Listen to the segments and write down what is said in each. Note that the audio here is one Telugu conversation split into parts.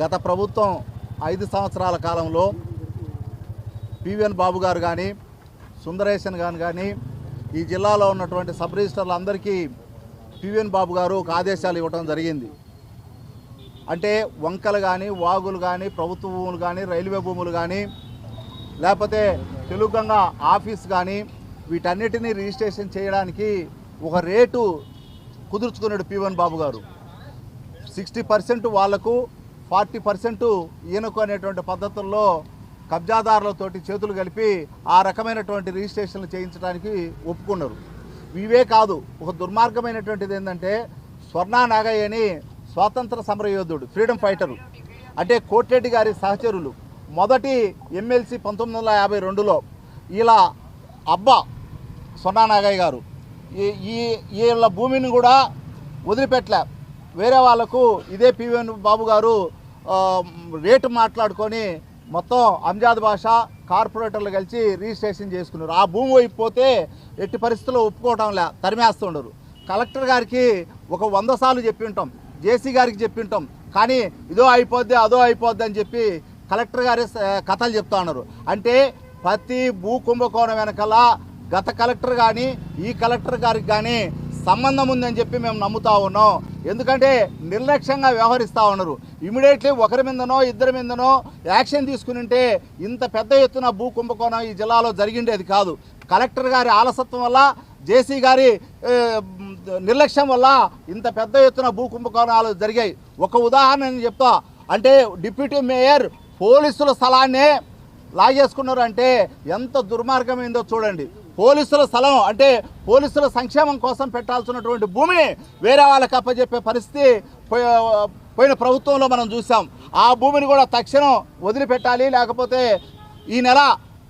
గత ప్రభుత్వం ఐదు సంవత్సరాల కాలంలో పివిఎన్ బాబు గారు కానీ సుందరేశన్ గారు కానీ ఈ జిల్లాలో ఉన్నటువంటి సబ్ రిజిస్టర్లు అందరికీ పివిఎన్ బాబు గారు ఒక ఆదేశాలు ఇవ్వడం జరిగింది. అంటే వంకలు కానీ వాగులు కానీ ప్రభుత్వ భూములు కానీ రైల్వే భూములు కానీ లేకపోతే తెలుగంగా ఆఫీస్ కానీ వీటన్నిటినీ రిజిస్ట్రేషన్ చేయడానికి ఒక రేటు కుదుర్చుకున్నాడు పివన్ బాబు గారు. సిక్స్టీ పర్సెంట్ వాళ్ళకు ఫార్టీ పర్సెంట్ ఈనకు అనేటువంటి పద్ధతుల్లో కబ్జాదారులతోటి చేతులు కలిపి ఆ రకమైనటువంటి రిజిస్ట్రేషన్లు చేయించడానికి ఒప్పుకున్నారు. ఇవే కాదు ఒక దుర్మార్గమైనటువంటిది ఏంటంటే స్వర్ణా నాగయ్య అని స్వాతంత్ర సమరయోధుడు ఫ్రీడమ్ ఫైటరు అంటే కోటిరెడ్డి గారి సహచరులు మొదటి ఎమ్మెల్సీ పంతొమ్మిది వందల యాభై రెండులో ఇలా అబ్బా సొన్నా నాగయ్య గారు ఈ ఈ వీళ్ళ భూమిని కూడా వదిలిపెట్టలే. వేరే వాళ్ళకు ఇదే పివిఎన్ బాబు గారు రేటు మాట్లాడుకొని మొత్తం అంజాద్ భాష కార్పొరేటర్లు కలిసి రిజిస్ట్రేషన్ చేసుకున్నారు. ఆ భూమి వైపు పోతే ఎట్టి పరిస్థితుల్లో ఒప్పుకోవటంలే తరిమేస్తుండరు కలెక్టర్ గారికి ఒక వంద సార్లు చెప్పి ఉంటాం. జేసీ గారికి చెప్పి ఉంటాం. కానీ ఇదో అయిపోద్ది అదో అయిపోద్ది అని చెప్పి కలెక్టర్ గారి కథలు చెప్తా ఉన్నారు. అంటే ప్రతి భూ కుంభకోణం వెనకాల గత కలెక్టర్ కానీ ఈ కలెక్టర్ గారికి కానీ సంబంధం ఉందని చెప్పి మేము నమ్ముతా ఉన్నాం. ఎందుకంటే నిర్లక్ష్యంగా వ్యవహరిస్తూ ఉన్నారు. ఇమీడియట్లీ ఒకరి మీదనో ఇద్దరి మీదనో యాక్షన్ తీసుకుని ఉంటే ఇంత పెద్ద ఎత్తున భూ కుంభకోణం ఈ జిల్లాలో జరిగిండేది కాదు. కలెక్టర్ గారి ఆలసత్వం వల్ల జేసీ గారి నిర్లక్ష్యం వల్ల ఇంత పెద్ద ఎత్తున భూ కుంభకోణాలు జరిగాయి. ఒక ఉదాహరణ నేను చెప్తా. అంటే డిప్యూటీ మేయర్ పోలీసుల స్థలాన్నే లాగేసుకున్నారు అంటే ఎంత దుర్మార్గమైందో చూడండి. పోలీసుల స్థలం అంటే పోలీసుల సంక్షేమం కోసం పెట్టాల్సినటువంటి భూమిని వేరే వాళ్ళకి అప్పచెప్పే పరిస్థితి పోయిన ప్రభుత్వంలో మనం చూసాం. ఆ భూమిని కూడా తక్షణం వదిలిపెట్టాలి. లేకపోతే ఈ నెల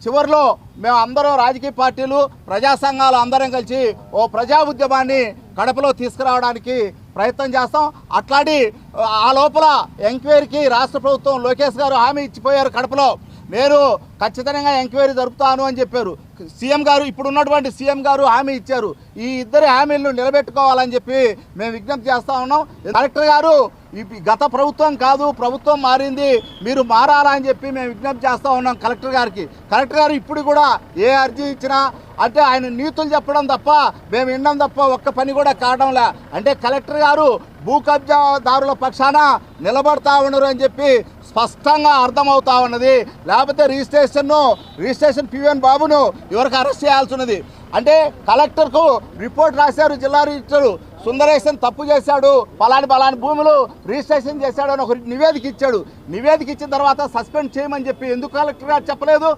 చివరిలో మేము అందరూ రాజకీయ పార్టీలు ప్రజా సంఘాలు అందరం కలిసి ఓ ప్రజా ఉద్యమాన్ని కడపలో తీసుకురావడానికి ప్రయత్నం చేస్తాం. అట్లాంటి ఆ లోపల ఎంక్వైరీకి రాష్ట్ర ప్రభుత్వం లోకేష్ గారు హామీ ఇచ్చిపోయారు కడపలో. నేను ఖచ్చితంగా ఎంక్వైరీ జరుపుతాను అని చెప్పారు. సీఎం గారు ఇప్పుడు ఉన్నటువంటి సీఎం గారు హామీ ఇచ్చారు. ఈ ఇద్దరి హామీలను నిలబెట్టుకోవాలని చెప్పి మేము విజ్ఞప్తి చేస్తా ఉన్నాం. కలెక్టర్ గారు గత ప్రభుత్వం కాదు ప్రభుత్వం మారింది మీరు మారాలా అని చెప్పి మేము విజ్ఞప్తి చేస్తూ ఉన్నాం కలెక్టర్ గారికి. కలెక్టర్ గారు ఇప్పుడు కూడా ఏ అర్జీ ఇచ్చినా అంటే ఆయన నీతులు చెప్పడం తప్ప మేము వినడం తప్ప ఒక్క పని కూడా కావడంలే అంటే కలెక్టర్ గారు భూ కబ్జాదారుల పక్షాన నిలబడతా ఉన్నారు అని చెప్పి స్పష్టంగా అర్థమవుతా ఉన్నది. లేకపోతే రిజిస్ట్రేషన్ను రిజిస్ట్రేషన్ పివిఎన్ బాబును ఎవరికి అరెస్ట్ చేయాల్సి ఉన్నది? అంటే కలెక్టర్కు రిపోర్ట్ రాశారు జిల్లా రిజిస్టర్ సుందరేశన్ తప్పు చేశాడు పలాని పలాని భూములు రిజిస్ట్రేషన్ చేశాడు అని ఒక నివేదిక ఇచ్చాడు. నివేదిక ఇచ్చిన తర్వాత సస్పెండ్ చేయమని చెప్పి ఎందుకు కలెక్టర్ గారు చెప్పలేదు?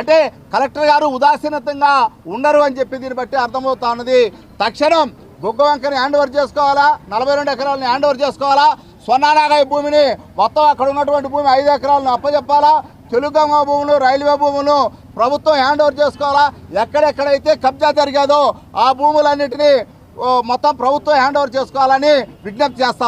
అంటే కలెక్టర్ గారు ఉదాసీనతంగా ఉండరు అని చెప్పి దీన్ని బట్టి అర్థమవుతా ఉన్నది. తక్షణం బొగ్గ వంకని హ్యాండ్ ఓవర్ చేసుకోవాలా? నలభై రెండు ఎకరాలను హ్యాండ్ ఓవర్ చేసుకోవాలా? సొన్నానాగాయ భూమిని మొత్తం అక్కడ ఉన్నటువంటి భూమి ఐదు ఎకరాలను అప్పచెప్పాలా తెలుగంగ భూములు రైల్వే భూములు ప్రభుత్వం హ్యాండ్ ఓవర్ చేసుకోవాలా? ఎక్కడెక్కడైతే కబ్జా జరిగాదో ఆ భూములన్నింటినీ మొత్తం ప్రభుత్వం హ్యాండ్ ఓవర్ చేసుకోవాలని విజ్ఞప్తి చేస్తా